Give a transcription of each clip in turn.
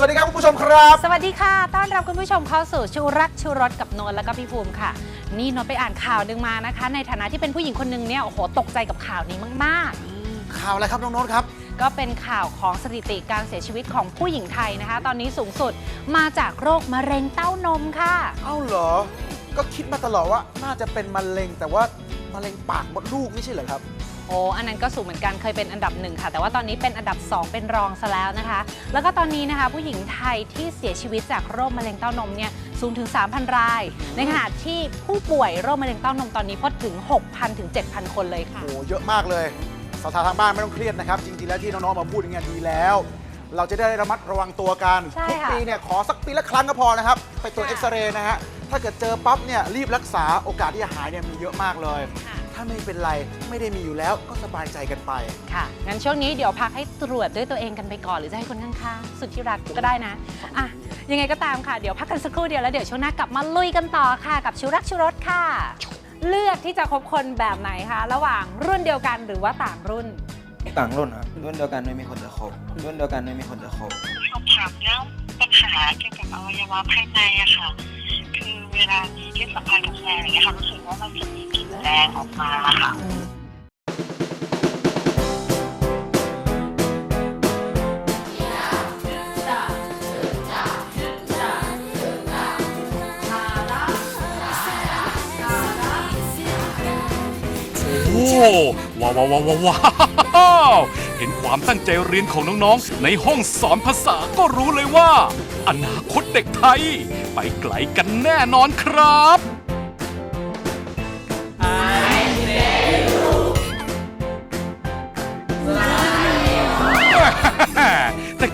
สวัสดีครับคุณผู้ชมครับ สวัสดีค่ะ ต้อนรับคุณผู้ชมเข้าสู่ชูรักชูรสกับนนท์แล้วก็พี่ภูมิค่ะ นี่นนท์ไปอ่านข่าวหนึ่งมานะคะ ในฐานะที่เป็นผู้หญิงคนหนึ่งเนี่ย โอ้โห ตกใจกับข่าวนี้มากข่าวอะไรครับน้องโน้ตครับ ๆ ก็เป็นข่าวของสถิติการเสียชีวิตของผู้หญิงไทยนะคะ ตอนนี้สูงสุดมาจากโรคมะเร็งเต้านมค่ะ เอ้าเหรอ ก็คิดมาตลอดว่าน่าจะเป็นมะเร็งแต่ว่ามะเร็งปากมดลูกไม่ใช่เหรอครับ โอ้อันนั้นก็สูงเหมือนกันเคยเป็นอันดับหนึ่งค่ะ แต่ว่าตอนนี้เป็นอันดับ 2 เป็นรองซะแล้วนะคะ แล้วก็ตอนนี้นะคะ ผู้หญิงไทยที่เสียชีวิตจากโรคมะเร็งเต้านมเนี่ยสูงถึง 3,000 ราย ในขณะที่ผู้ป่วยโรคมะเร็งเต้านมตอนนี้พบถึง 6,000 ถึง 7,000 คนเลยค่ะ โอ้เยอะมากเลยสาวๆทางบ้านไม่ต้องเครียดนะครับ จริงๆแล้วที่น้องๆมาพูดอย่างเงี้ยดีแล้ว เราจะได้ระมัดระวังตัวกันใช่ทุกค่ะ ปีเนี่ยขอสักปีละครั้งก็พอนะครับ ไปตรวจค่ะเอ็กซเรย์นะฮะถ้าเกิดเจอปั๊บเนี่ยรีบรักษาโอกาสที่จะหายเนี่ยมีเยอะมากเลย ค่ะ ถ้าไม่เป็นไรไม่ได้มีอยู่แล้วก็สบายใจกันไป ค่ะ งั้นช่วงนี้เดี๋ยวพักให้ตรวจด้วยตัวเองกันไปก่อน หรือจะให้คนข้างๆ สุดที่รักก็ได้นะ อะ ยังไงก็ตามค่ะ เดี๋ยวพักกันสักครู่เดียวแล้วเดี๋ยวช่วงหน้ากลับมาลุยกันต่อค่ะ กับชูรักชูรสค่ะ เลือกที่จะคบคนแบบไหนคะ ระหว่างรุ่นเดียวกันหรือว่าต่างรุ่น ต่างรุ่นครับรุ่นเดียวกันไม่มีคนจะคบรุ่นเดียวกันไม่มีคนจะคบสอบถามเรื่องปัญหาเกี่ยวกับอวัยวะภายในอะค่ะ คือเวลามีเพศสัมพันธ์กับแฟนอย่างเงี้ยค่ะรู้สึก ว่ามันมีกลิ่นแรงออกมาค่ะโอ้ว้าวว้าวว้าวว้าวเห็นความตั้งใจเรียนของน้องๆ ในห้องสอนภาษาก็รู้เลยว่า อนาคตเด็กไทย ไปไกลกันแน่นอนครับ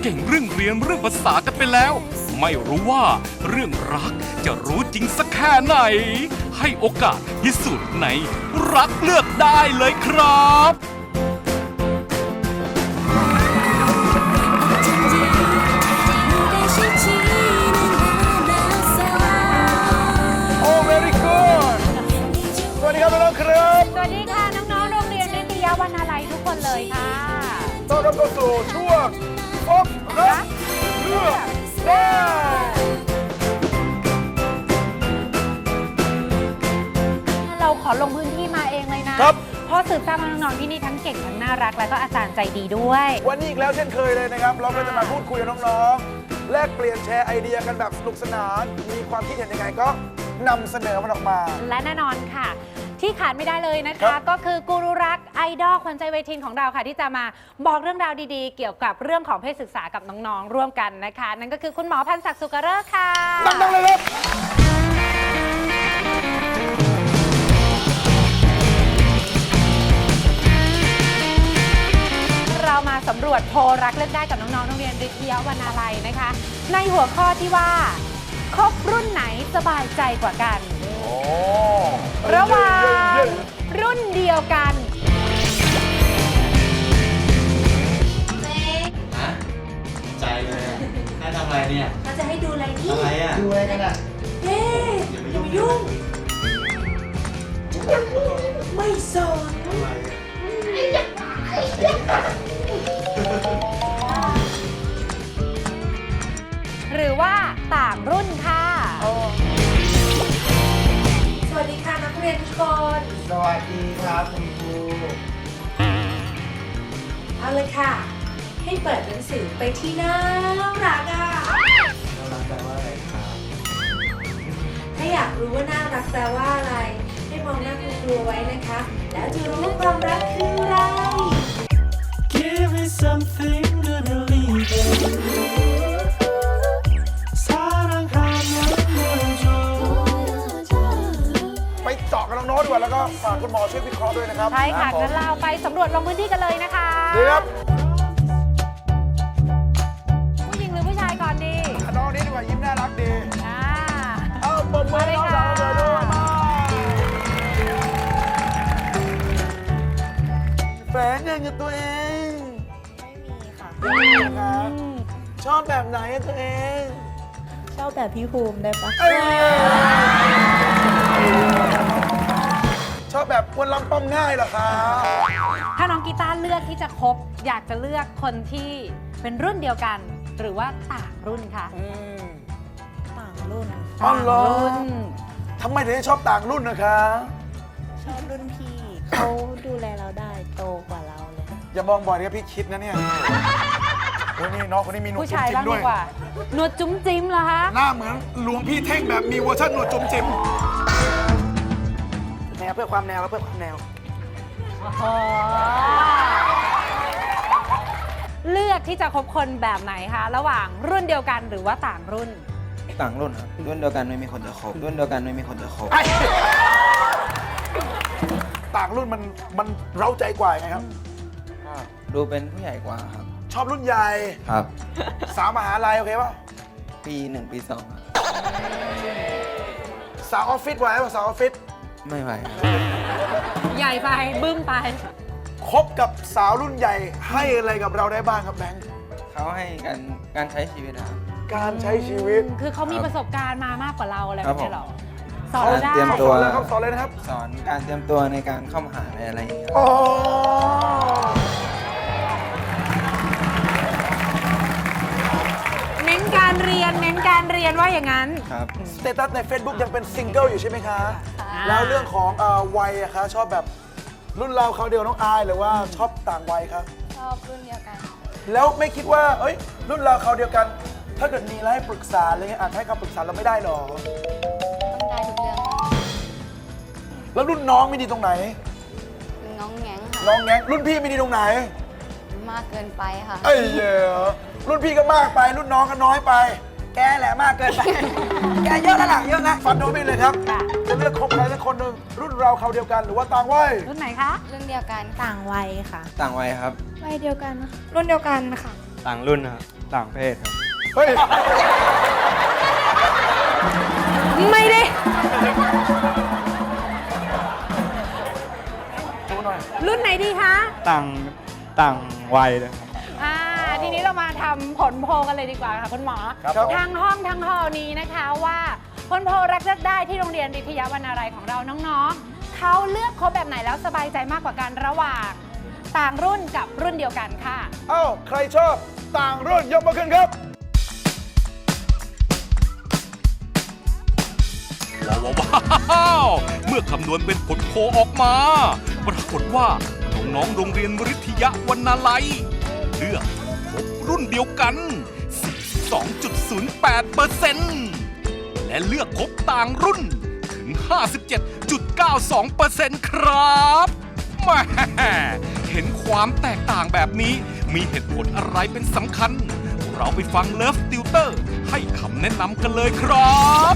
เก่งเรื่องเรียนเรื่องภาษากันไปแล้ว ไม่รู้ว่าเรื่องรักจะรู้จริงสักแค่ไหน ให้โอกาสพิสูจน์ในรักเลือกได้เลยครับโอ้ very good สวัสดีครับน้องๆครับ สวัสดีค่ะ น้องๆ โรงเรียนนิตยาวรรณาลัยทุกคนเลยค่ะ ต้อนรับเข้าสู่ช่วง พบรักเลือกได้เราขอลงพื้นที่มาเองเลยนะครับ เพราะสืบทราบว่าน้องๆที่นี่ทั้งเก่งทั้งน่ารัก และก็อาจารย์ใจดีด้วย วันนี้อีกแล้วเช่นเคยเลยนะครับ เราก็จะมาพูดคุยกับน้องๆ แลกเปลี่ยนแชร์ไอเดียกันแบบสนุกสนาน มีความคิดเห็นยังไงก็นำเสนอมันออกมา และแน่นอนค่ะ ที่ขาดไม่ได้เลยนะครัคะ บ ก็คือกูรูรักไอดอลขวัญใจเวทีนของเราค่ะ ที่จะมาบอกเรื่องราวดีๆ เกี่ยวกับเรื่องของเพศศึกษากับน้องๆร่วมกันนะคะ นั่นก็คือคุณหมอพันศักดิ์สุกเริกษ์ค่ะ ดังๆเลยครับ เรามาสำรวจโพลรักเลือกได้กับน้องๆโรงเรียนริทยาวรรณาลัยนะคะ ในหัวข้อที่ว่าคบรุ่นไหนสบายใจกว่ากันโอ้ ระหว่างรุ่นเดียวกันใจเลยอะให้ทำอะไรเนี่ยเราจะให้ดูอะไรนี่อะไรอะดูอะไรกันอะเอ๊ะอย่ามายุ่ง ไม่สนอะไรอะหรือว่าต่างรุ่น เรียนทุกคน สวัสดีครับคุณครูเอาเลยค่ะ ให้เปิดหนังสือไปที่หน้ารักอะน่ารักแปลว่าอะไรครับ ถ้าอยากรู้ว่าน่ารักแปลว่าอะไร ให้มองหน้าคุณครูไว้นะคะ แล้วจะรู้ว่าความรักคืออะไร Give me something ดีกว่าแล้วก็ฝากคุณหมอช่วยวิเคราะห์ด้วยนะครับใช่ค่ะรับผมงั้นเราไปสำรวจลงพื้นที่กันเลยนะคะดีครับผู้หญิงหรือผู้ชายก่อนดีน้องนี้ดีกว่ายิ้มน่ารักดีอ่าเอาปมมือให้น้องสาวเราด้วยมาแฟนยังกับตัวเองไม่มีค่ะไม่มีครับชอบแบบไหนอะตัวเองชอบแบบพี่ภูมิได้ปะเอ้ย ชอบแบบวนลำป้อมง่ายเหรอคะถ้าน้องกีตาร์เลือกที่จะคบ อยากจะเลือกคนที่เป็นรุ่นเดียวกัน หรือว่าต่างรุ่นคะอืม ต่างรุ่นอ๋อเหรอ ต่างรุ่นทำไมถึงได้ชอบต่างรุ่นนะคะ ชอบรุ่นพี่เขาดูแลเราได้โตกว่าเราเลย อย่ามองบ่อยนะพี่คิดนะเนี่ยโอ้ยนี่น้องคนนี้มีหนวดผู้จุ๊มชายจิ้บ้ามงด้ดีวย กว่าหนวดจุ้มจิ้มเหรอคะ หน้าเหมือนหลวงพี่เท่งแบบมีเวอร์ชันหนวดจุ๊มจิ้มแนวเพื่อความแนวแล้วเพื่อความแนวอ๋อเลือกที่จะคบคนแบบไหนคะ ระหว่างรุ่นเดียวกันหรือว่าต่างรุ่น ต่างรุ่นครับรุ่นเดียวกันไม่มีคนจะคบรุ่นเดียวกันไม่มีคนจะคบต่างรุ่นมันมันเร้าใจกว่าไงครับ ดูเป็นผู้ใหญ่กว่าครับชอบรุ่นใหญ่ครับสาวมหาลัยโอเคป่ะปีหนึ่งปีสองครับสาวออฟฟิศไหวป่ะสาวออฟฟิศ ไม่ไหวครับใหญ่ไปบึ้มไป คบกับสาวรุ่นใหญ่ให้อะไรกับเราได้บ้างครับแบงค์เขาให้กันการใช้ชีวิตนะครับ การใช้ชีวิตคือเขามีประสบการณ์มามากกว่าเราอะไรคแบรับบนี้เหรอสผมอนเราได้ เตรียมสตัวอนเลยครับสอนเลยนะครับสอนการเตรียมตัวในการเข้ามหาลัยอะไรอย่างเงี้ยครับโอ้เน้นการเรียนเน้นการเรียนว่าอย่างนั้น ครับ สเตตัสใน Facebook ยังเป็นซิงเกิลอยู่ใช่ไหมคะ แล้วเรื่องของเอ่อวัยอะคะชอบแบบรุ่นเราเขาวเดียวน้องอายหรือว่าชอบต่างวัยครับชอบรุ่นเดียวกัน แล้วไม่คิดว่าเอ้ย รุ่นเราเขาวเดียวกัน ถ้าเกิดมีอะไรให้ปรึกษาอะไรเงี้ยอาจให้คำปรึกษาเราไม่ได้หรอต้องได้ทุกเรื่องแล้วรุ่นน้องไม่ดีตรงไหนน้องแง้งค่ะ น้องแง้งรุ่นพี่ไม่ดีตรงไหน มากเกินไปค่ะ ไอ้เหี้ยรุ่นพี่ก็มากไป รุ่นน้องก็น้อยไป แกแหละมากเกินไป แกเยอะแล้วล่ะเยอะแล้วฟันโดนไปเลยครับ ค่ะจะเลือกคบใครสักคนหนึ่งรุ่นเราเขาวเดียวกันหรือว่าต่างวัยรุ่นไหนคะรุ่นเดียวกันต่างวัยค่ะ ต่างวัยครับ วัยเดียวกันรุ่นเดียวกันค่ะ ต่างรุ่นครับต่างเพศครับ เฮ้ยไม่ได้ ดูหน่อยรุ่นไหนดีคะต่างต่างวัยเลยครับ อ่าทีนี้เรามาทำผลโพลกันเลยดีกว่าค่ะคุณหมอ ครับผม ทางห้องทางหอนี้นะคะว่า ผลโพลรักเลือกได้ที่โรงเรียนวิทยาวรรณาลัยของเราน้องๆ เขาเลือกคบแบบไหนแล้วสบายใจมากกว่ากันระหว่าง ต่างรุ่นกับรุ่นเดียวกันค่ะ เอ้าใครชอบต่างรุ่นยกมาขึ้นครับว้าวว้าวเมื่อคำนวณเป็นผลโพลออกมา ปรากฏว่าน้องๆโรงเรียนวิทยาวรรณาลัยเลือกพบรุ่นเดียวกัน42.08% และเลือกคบต่างรุ่น ถึง 57.92%ครับแหม่เห็นความแตกต่างแบบนี้ มีเหตุผลอะไรเป็นสำคัญ เราไปฟังเลิฟติวเตอร์ ให้คำแนะนำกันเลยครับ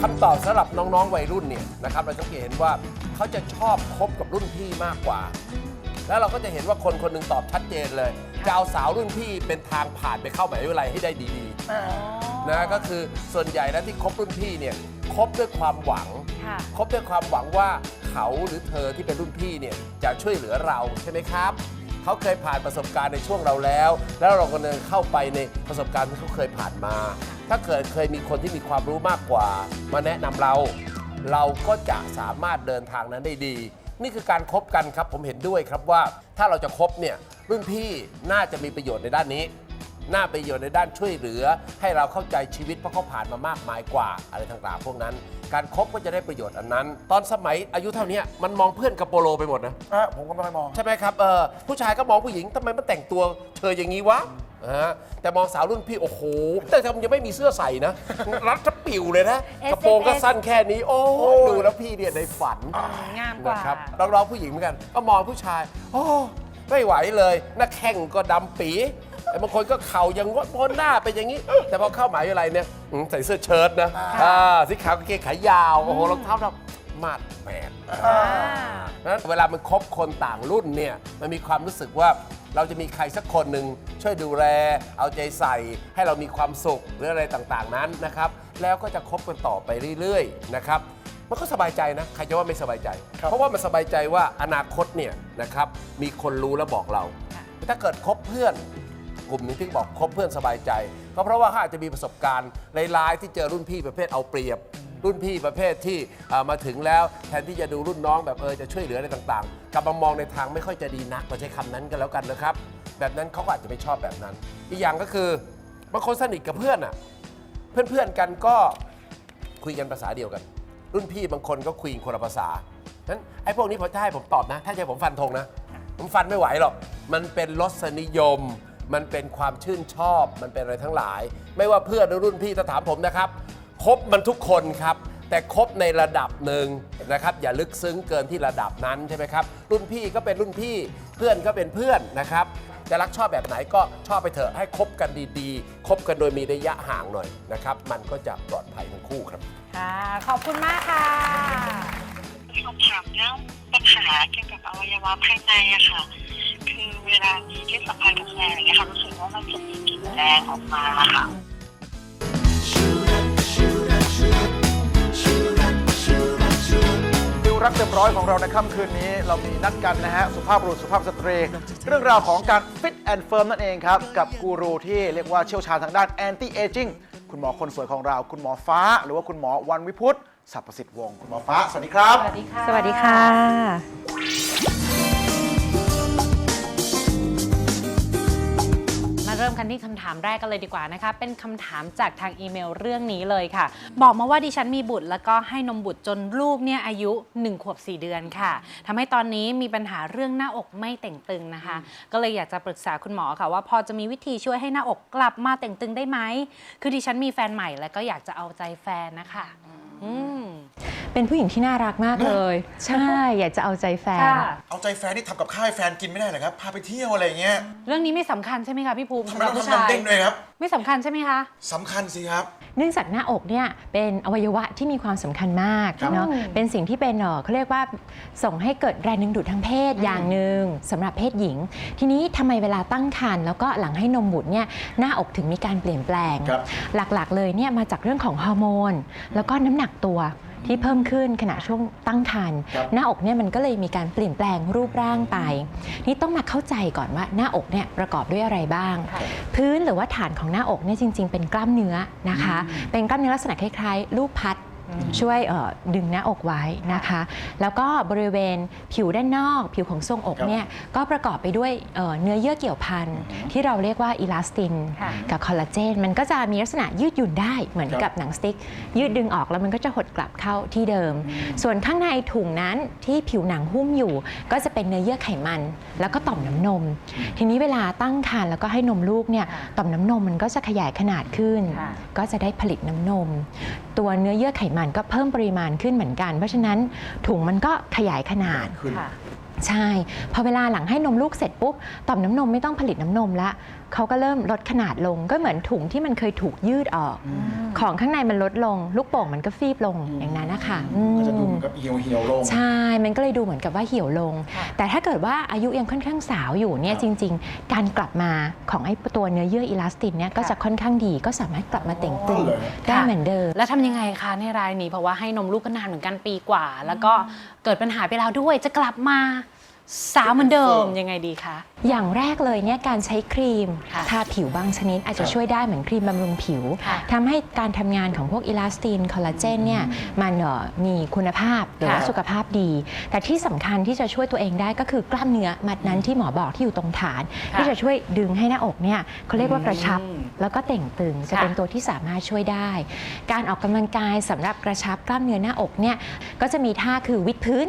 คำตอบสำหรับน้องๆวัยรุ่นเนี่ยนะครับเราจะเห็นว่าเขาจะชอบคบกับรุ่นพี่มากกว่า แล้วเราก็จะเห็นว่าคนคนหนึ่งตอบชัดเจนเลยจะเอาสาวรุ่นพี่เป็นทางผ่านไปเข้ามหาวิทยาลัยให้ได้ดี นะก็คือส่วนใหญ่แล้วที่คบรุ่นพี่เนี่ยคบด้วยความหวังค่ะ คบด้วยความหวังว่าเขาหรือเธอที่เป็นรุ่นพี่เนี่ยจะช่วยเหลือเราใช่ไหมครับเขาเคยผ่านประสบการณ์ในช่วงเราแล้ว แล้วเราก็เดินเข้าไปในประสบการณ์ที่เขาเคยผ่านมา ถ้าเกิดเคยมีคนที่มีความรู้มากกว่า มาแนะนำเรา เราก็จะสามารถเดินทางนั้นได้ดี นี่คือการคบกันครับผมเห็นด้วยครับว่าถ้าเราจะคบเนี่ยรุ่นพี่น่าจะมีประโยชน์ในด้านนี้ น่าประโยชน์ในด้านช่วยเหลือ ให้เราเข้าใจชีวิตเพราะเขาผ่านมามากมายกว่าอะไรต่างๆพวกนั้น การคบก็จะได้ประโยชน์อันนั้น ตอนสมัยอายุเท่านี้มันมองเพื่อนกับโปโลไปหมดนะ อะผมก็ไม่ค่อยมอง ใช่ไหมครับเออผู้ชายก็มองผู้หญิงทำไมมันแต่งตัวเธออย่างนี้วะอ่าแต่มองสาวรุ่นพี่ โอ้โห แต่ทำยังไม่มีเสื้อใส่นะ รัดจะปิวเลยนะ S กระโปรงก็สั้นแค่นี้ โอ้ยดูแล้วพี่เนี่ยในฝันงามกว่า นะครับเราเราผู้หญิงเหมือนกัน ก็มองผู้ชาย โอ้ไม่ไหวเลยหน้าแข้งก็ดำปี แต่บางคนก็เข่ายังงดพ้นหน้าเป็นอย่างนี้ แต่พอเข้ามหาวิทยาลัยเนี่ยอืมใส่เสื้อเชิ้ตนะอ่าสีขาวกางเกงขายาว โอ้โหรองเท้าดำมาดแมน อ่านั้นเวลามันคบคนต่างรุ่นเนี่ยมันมีความรู้สึกว่าเราจะมีใครสักคนหนึ่งช่วยดูแล เอาใจใส่ ให้เรามีความสุขหรืออะไรต่างๆนั้นนะครับ แล้วก็จะคบกันต่อไปเรื่อยๆนะครับมันก็สบายใจนะใครจะว่าไม่สบายใจ ครับ เพราะว่ามันสบายใจว่าอนาคตเนี่ยนะครับมีคนรู้และบอกเราค่ะถ้าเกิดคบเพื่อน กลุ่มหนึงที่บอกคบเพื่อนสบายใจ ก็เพราะว่าเขาอาจจะมีประสบการณ์ร้ายๆที่เจอรุ่นพี่ประเภทเอาเปรียบ รุ่นพี่ประเภทที่อ่ามาถึงแล้วแทนที่จะดูรุ่นน้องแบบเออจะช่วยเหลืออะไรต่างๆกลับมามองในทางไม่ค่อยจะดีนักเราใช้คำนั้นกันแล้วกันนะครับ แบบนั้นเขาก็อาจจะไม่ชอบแบบนั้น อีกอย่างก็คือบางคนสนิทกับเพื่อนอะ เพื่อนๆกันก็คุยกันภาษาเดียวกัน รุ่นพี่บางคนก็คุยคนละภาษานั้นไอ้พวกนี้พอถ้าให้ผมตอบนะ ถ้าจะให้ผมฟันธงนะ ผมฟันไม่ไหวหรอก มันเป็นรสนิยม มันเป็นความชื่นชอบมันเป็นอะไรทั้งหลาย ไม่ว่าเพื่อนหรือรุ่นพี่ถ้าถามผมนะครับคบมันทุกคนครับ แต่คบในระดับหนึ่งนะครับ อย่าลึกซึ้งเกินที่ระดับนั้นใช่ไหมครับ รุ่นพี่ก็เป็นรุ่นพี่เพื่อนก็เป็นเพื่อนนะครับจะรักชอบแบบไหนก็ชอบไปเถอะให้คบกันดีๆ คบกันโดยมีระยะห่างหน่อยนะครับ มันก็จะปลอดภัยทั้งคู่ครับ ค่ะ ขอบคุณมากค่ะสอบถามเรื่องปัญหาเกี่ยวกับอวัยวะภายในอะค่ะคือ เวลามีเพศสัมพันธ์กับแฟนอย่างเงี้ยค่ะรู้สึกว่ามันจะมีกลิ่นแรงออกมาค่ะ ดิวรักเต็มร้อยของเราในค่ำคืนนี้เรามีนัดกันนะฮะ สุภาพบุรุษสุภาพสตรี เรื่องราวของการฟิตแอนด์เฟิร์มนั่นเองครับ กับกูรูที่เรียกว่าเชี่ยวชาญทางด้านแอนตี้เอจิ้งคุณหมอคนสวยของเรา คุณหมอฟ้า หรือว่าคุณหมอวันวิพุฒน์สรรพสิทธิ์วงศ์คุณหมอฟ้า สวัสดีครับ สวัสดีค่ะ สวัสดีค่ะ ริ่มกันที่คำถามแรกกันเลยดีกว่านะคะ เป็นคำถามจากทางอีเมลเรื่องนี้เลยค่ะ บอกมาว่าดิฉันมีบุตร แล้วก็ให้นมบุตรจนลูกเนี่ยอายุ 1 ขวบ 4 เดือนค่ะทำให้ตอนนี้มีปัญหาเรื่องหน้าอกไม่เต่งตึงนะคะ ก็เลยอยากจะปรึกษาคุณหมอค่ะ ว่าพอจะมีวิธีช่วยให้หน้าอกกลับมาเต่งตึงได้ไหม คือดิฉันมีแฟนใหม่แล้วก็อยากจะเอาใจแฟนนะคะ เป็นผู้หญิงที่น่ารักมากเลย ใช่ อยากจะเอาใจแฟน ค่ะ เอาใจแฟนนี่ทำกับข้าวให้แฟนกินไม่ได้เหรอครับ พาไปเที่ยวอะไรอย่างเงี้ยเรื่องนี้ไม่สำคัญใช่ไหมคะพี่ภูมิทำสำไมหรับต้องผู้ทำมันชายเด้งด้วยครับ ไม่สำคัญใช่ไหมคะสำคัญสิครับ เนื่องจากหน้าอกเนี่ยเป็นอวัยวะที่มีความสำคัญมากครับเนาะเป็นสิ่งที่เป็นเอ่อเขาเรียกว่าส่งให้เกิดแรงดึงดูดทางเพศอย่างหนึ่งสำหรับเพศหญิง ทีนี้ทำไมเวลาตั้งครรภ์แล้วก็หลังให้นมบุตรเนี่ยหน้าอกถึงมีการเปลี่ยนแปลงครับหลักๆเลยเนี่ยมาจากเรื่องของฮอร์โมนแล้วก็น้ำหนักตัว ที่เพิ่มขึ้นขณะช่วงตั้งครรภ์ครับหน้าอกเนี่ยมันก็เลยมีการเปลี่ยนแปลงรูปร่างไป นี่ต้องมาเข้าใจก่อนว่าหน้าอกเนี่ยประกอบด้วยอะไรบ้าง พื้นหรือว่าฐานของหน้าอกเนี่ยจริง ๆ เป็นกล้ามเนื้อนะคะ เป็นกล้ามเนื้อลักษณะคล้ายๆลูกพัด ช่วยเอ่อดึงหน้าอกไว้นะคะ แล้วก็บริเวณผิวด้านนอก ผิวของทรวงอกครับเนี่ยก็ประกอบไปด้วยเอ่อเนื้อเยื่อเกี่ยวพันที่เราเรียกว่าอีลาสตินค่ะกับคอลลาเจน มันก็จะมีลักษณะยืดหยุ่นได้เหมือนครับกับหนังสติ๊ก ยืดดึงออกแล้วมันก็จะหดกลับเข้าที่เดิม ส่วนข้างในถุงนั้นที่ผิวหนังหุ้มอยู่ ก็จะเป็นเนื้อเยื่อไขมัน แล้วก็ต่อมน้ำนม ทีนี้เวลาตั้งครรภ์แล้วก็ให้นมลูกเนี่ยต่อมน้ำนมมันก็จะขยายขนาดขึ้นค่ะก็จะได้ผลิตน้ำนม ตัวเนื้อเยื่อไขมันก็เพิ่มปริมาณขึ้นเหมือนกัน เพราะฉะนั้นถุงมันก็ขยายขนาดขึ้นค่ะ ใช่ พอเวลาหลังให้นมลูกเสร็จปุ๊บต่อมน้ำนมไม่ต้องผลิตน้ำนมละเขาก็เริ่มลดขนาดลงก็เหมือนถุงที่มันเคยถูกยืดออก ของข้างในมันลดลง ลูกโป่งมันก็ฟีบลงอย่างนั้นนะคะอืมก็จะดูเหมือนกับเหี่ยวเหี่ยวๆลง ใช่ มันก็เลยดูเหมือนกับว่าเหี่ยวลง แต่ถ้าเกิดว่าอายุยังค่อนข้างสาวอยู่เนี่ยครับจริง ๆ การกลับมาของไอ้ตัวเนื้อเยื่ออีลาสตินเนี่ยก็จะค่อนข้างดีก็สามารถกลับมาเต่งตึงอ๋อเหรอได้เหมือนเดิมแล้วทำยังไงคะในรายนี้เพราะว่าให้นมลูกก็นานเหมือนกันปีกว่า แล้วก็เกิดปัญหาไปแล้วด้วยจะกลับมา สาวเหมือนเดิมยังไงดีคะ อย่างแรกเลยเนี่ยการใช้ครีมค่ะทาผิวบางชนิดอาจจะช่วยได้เหมือนครีมบำรุงผิวค่ะทำให้การทำงานของพวกอิลาสตินคอลลาเจนเนี่ยมันเอ่อมีคุณภาพหรือว่าค่ะ สุขภาพดี แต่ที่สำคัญที่จะช่วยตัวเองได้ก็คือกล้ามเนื้อมัดนั้นที่หมอบอกที่อยู่ตรงฐาน ที่จะช่วยดึงให้หน้าอกเนี่ยเขาเรียกว่ากระชับแล้วก็เต่งตึงจะค่ะเป็นตัวที่สามารถช่วยได้ การออกกำลังกายสำหรับกระชับกล้ามเนื้อหน้าอกเนี่ยก็จะมีท่าคือวิดพื้น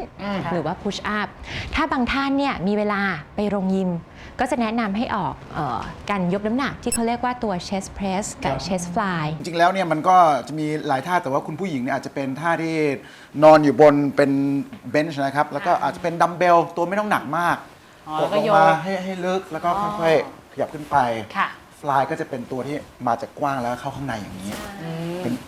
หรือว่า push up ถ้าบางท่านเนี่ยมีเวลาไปโรงยิม ก็จะแนะนำให้ออกเออการยกน้ำหนักที่เขาเรียกว่าตัว chest press กับ chest fly จริงๆ แล้วเนี่ยมันก็จะมีหลายท่าแต่ว่าคุณผู้หญิงเนี่ยอาจจะเป็นท่าที่นอนอยู่บนเป็นเบนช์นะครับ แล้วก็อาจจะเป็นดัมเบลตัวไม่ต้องหนักมากอ๋อกดแล้วก็ลงโยมานให้ให้ลึกแล้วก็ค่อยๆขยับขึ้นไป ค่ะ ฟลายก็จะเป็นตัวที่มาจากกว้างแล้วเข้าข้างในอย่างนี้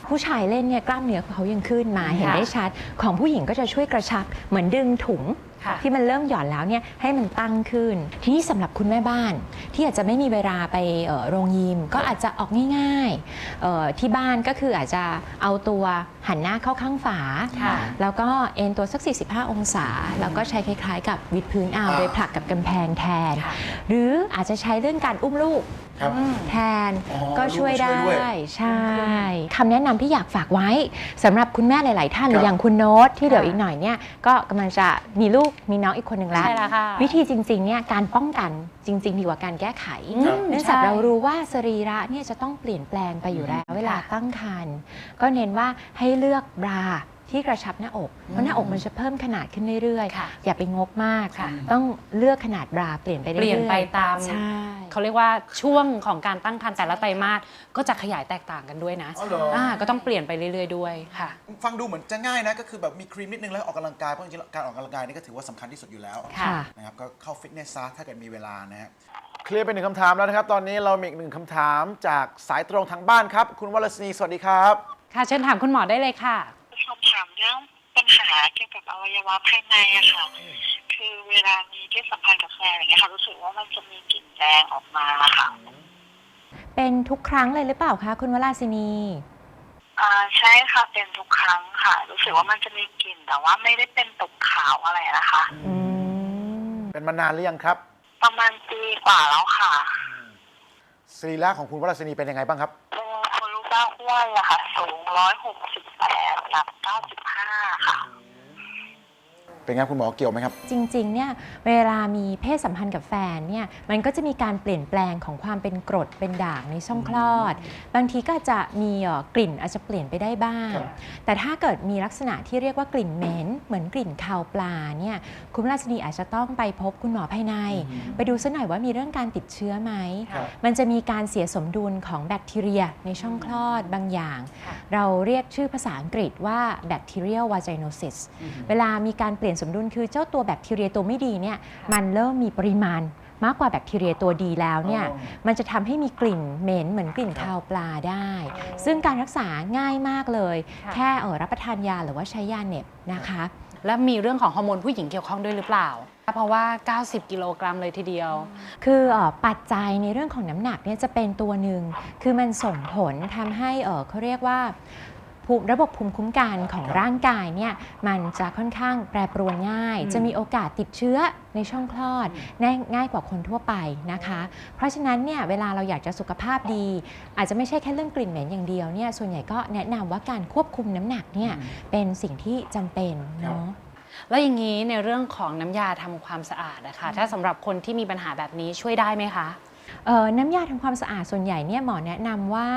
ผู้ชายเล่นเนี่ยกล้ามเนื้อเขายังขึ้นมาเห็นค่ะได้ชัด ของผู้หญิงก็จะช่วยกระชับเหมือนดึงถุง ค่ะที่มันเริ่มหย่อนแล้วเนี่ยให้มันตั้งขึ้น ทีนี้สำหรับคุณแม่บ้าน ที่อาจจะไม่มีเวลาไปเอ่อโรงยิม ก็อาจจะออกง่ายๆเอ่อที่บ้านก็คืออาจจะเอาตัวหันหน้าเข้าข้างฝา ค่ะ แล้วก็เอนตัวสัก 45 องศา แล้วก็ใช้คล้ายๆ กับวิดพื้นเอาอ่าโดยผลักกับกำแพงแทนค่ะหรืออาจจะใช้เรื่องการอุ้มลูก ครับ แทนอ๋อก็ช่วยลูกก็ช่ได้วยด้วยใช่คำแนะนำที่อยากฝากไว้สำหรับคุณแม่หลาย ๆ ท่านหรืครัอบ อย่างคุณโน้ตที่เดี๋ยวอีกหน่อยเนี่ยก็กำลังจะมีลูกมีน้องอีกคนหนึ่งแล้ว ใช่แล้วค่ะวิธีจริง ๆ เนี่ยการป้องกันจริง ๆ ดีกว่าการแก้ไขครับเนื่องจากใช่เรารู้ว่าสรีระเนี่ยจะต้องเปลี่ยนแปลงไปอยู่แล้ว เวลาตั้งครรภ์ก็เน้นว่าให้เลือกบรา ที่กระชับหน้าอกเพราะหน้าอกมันจะเพิ่มขนาดขึ้นเรื่อยค่ะๆ อย่าไปงกมาก ค่ะ ต้องเลือกขนาดบราเปลี่ยนไปเรื่อยๆเปลี่ยนไปตาม ใช่ เขาเรียกว่าช่วงของการตั้งครรภ์แต่ละไตรมาสก็จะขยายแตกต่างกันด้วยนะอ๋อเหรออ่าก็ต้องเปลี่ยนไปเรื่อย ๆ ด้วยค่ะ ฟังดูเหมือนจะง่ายนะก็คือแบบมีครีมนิดนึงแล้วออกกำลังกายเพราะจริงๆการออกกำลังกายนี่ก็ถือว่าสำคัญที่สุดอยู่แล้วค่ะ นะครับก็เข้าฟิตเนสซะถ้าเกิดมีเวลานะฮะเคลียร์ไปหนึ่งคำถามแล้วนะครับ ตอนนี้เรามีอีกหนึ่งคำถามจากสายตรงทางบ้านครับ คุณวรศนีสวัสดีครับ ค่ะเชิญถามคุณหมอได้เลยค่ะ สอบถามเรื่องปัญหาเกี่ยวกับอวัยวะภายในอะค่ะ คือเวลามีเพศสัมพันธ์กับแฟนอย่างเงี้ยค่ะ รู้สึกว่ามันจะมีกลิ่นแดงออกมาค่ะ เป็นทุกครั้งเลยหรือเปล่าคะคุณวราศินี อ่าใช่ค่ะเป็นทุกครั้งค่ะ รู้สึกว่ามันจะมีกลิ่นแต่ว่าไม่ได้เป็นตกขาวอะไรนะคะ อืม เป็นมานานหรือยังครับประมาณปีกว่าแล้วค่ะสรีระของคุณวรศนีเป็นยังไงบ้างครับ เป็นคนรูปร่างอ้วนอะค่ะ สูงร้อยหกสิบ แปดหนักเก้าสิบห้าค่ะ เป็นไงคุณหมอเกี่ยวไหมครับ จริงๆ เนี่ยเวลามีเพศสัมพันธ์กับแฟนเนี่ยมันก็จะมีการเปลี่ยนแปลงของความเป็นกรดเป็นด่างในช่องคลอด บางทีก็อาจจะมีเอ่อกลิ่นอาจจะเปลี่ยนไปได้บ้างครับแต่ถ้าเกิดมีลักษณะที่เรียกว่ากลิ่นเหม็นเหมือนกลิ่นคาวปลาเนี่ยคุณราชนีอาจจะต้องไปพบคุณหมอภายใน ไปดูซะหน่อยว่ามีเรื่องการติดเชื้อไหมครับมันจะมีการเสียสมดุลของแบคทีเรียในช่องคลอดบางอย่าง เราเรียกชื่อภาษาอังกฤษว่า bacterial vaginosis เวลามีการเปลี่ยนสมดุลคือเจ้าตัวแบคทีเรียตัวไม่ดีเนี่ยมันเริ่มมีปริมาณมากกว่าแบคทีเรียตัวดีแล้วเนี่ยอ๋อมันจะทำให้มีกลิ่นเหม็นเหมือนกลิ่นคาวปลาได้ ซึ่งการรักษาง่ายมากเลยค่ะแค่เออรับประทานยาหรือว่าใช้ยาเหน็บนะคะ แล้วมีเรื่องของฮอร์โมนผู้หญิงเกี่ยวข้องด้วยหรือเปล่าเพราะว่า 90 กิโลกรัมเลยทีเดียว คือเออปัจจัยในเรื่องของน้ำหนักเนี่ยจะเป็นตัวหนึ่ง คือมันส่งผลทำให้เออเขาเรียกว่า ภูมิระบบภูมิคุ้มกันของร่างกายเนี่ยมันจะค่อนข้างแปรปรวนง่าย จะมีโอกาสติดเชื้อในช่องคลอดง่ายง่ายกว่าคนทั่วไปนะคะ เพราะฉะนั้นเนี่ยเวลาเราอยากจะสุขภาพดี อาจจะไม่ใช่แค่เรื่องกลิ่นเหม็นอย่างเดียวเนี่ยส่วนใหญ่ก็แนะนำว่าการควบคุมน้ำหนักเนี่ยเป็นสิ่งที่จำเป็นเนาะแล้วอย่างนี้ในเรื่องของน้ำยาทำความสะอาดนะคะถ้าสำหรับคนที่มีปัญหาแบบนี้ช่วยได้ไหมคะเอ่อ น้ำยาทำความสะอาดส่วนใหญ่เนี่ยหมอแนะนำว่า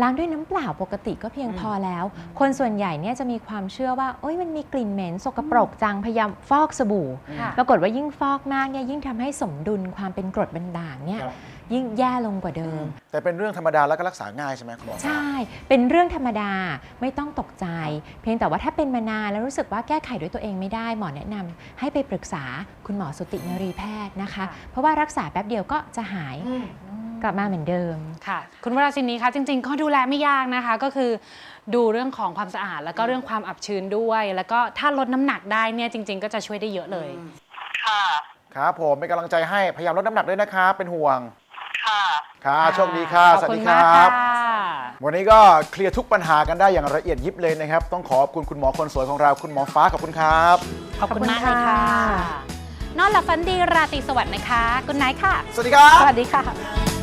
ล้างด้วยน้ำเปล่าปกติก็เพียงพอแล้ว คนส่วนใหญ่เนี่ยจะมีความเชื่อว่าโอ้ยมันมีกลิ่นเหม็นสกปรกจังพยายามฟอกสบู่ค่ะปรากฏว่ายิ่งฟอกมากเนี่ยยิ่งทำให้สมดุลความเป็นกรดเป็นด่างเนี่ยครับ ยิ่งแย่ลงกว่าเดิม แต่เป็นเรื่องธรรมดาแล้วก็รักษาง่ายใช่ไหมคุณหมอใช่ เป็นเรื่องธรรมดาไม่ต้องตกใจ เพียงแต่ว่าถ้าเป็นมานานแล้วรู้สึกว่าแก้ไขด้วยตัวเองไม่ได้หมอแนะนำให้ไปปรึกษาคุณหมอสุตินรีแพทย์นะคะ เพราะว่ารักษาแป๊บเดียวก็จะหายกลับมาเหมือนเดิมค่ะ คุณวราชินีคะจริงๆก็ดูแลไม่ยากนะคะ ก็คือดูเรื่องของความสะอาด แล้วก็เรื่องความอับชื้นด้วย แล้วก็ถ้าลดน้ำหนักได้เนี่ยจริง ๆ ก็จะช่วยได้เยอะเลยค่ะครับผมเป็นกำลังใจให้พยายามลดน้ำหนักด้วยนะครับเป็นห่วง ค่ะครับโชคดีค่ะขอบสวัสคุณดีคมากรับค่ะวันนี้ก็เคลียร์ทุกปัญหากันได้อย่างละเอียดยิบเลยนะครับ ต้องขอบคุณคุณหมอคนสวยของเราคุณหมอฟ้าขอบคุณครับ ขอบคุณมากขอบเลคุยณค่ะค่ะ นอนหลับฝันดีราตรีสวัสดิ์นะคะกุณไนท์ค่ะ สวัสดีครับ สวัสดีค่ะ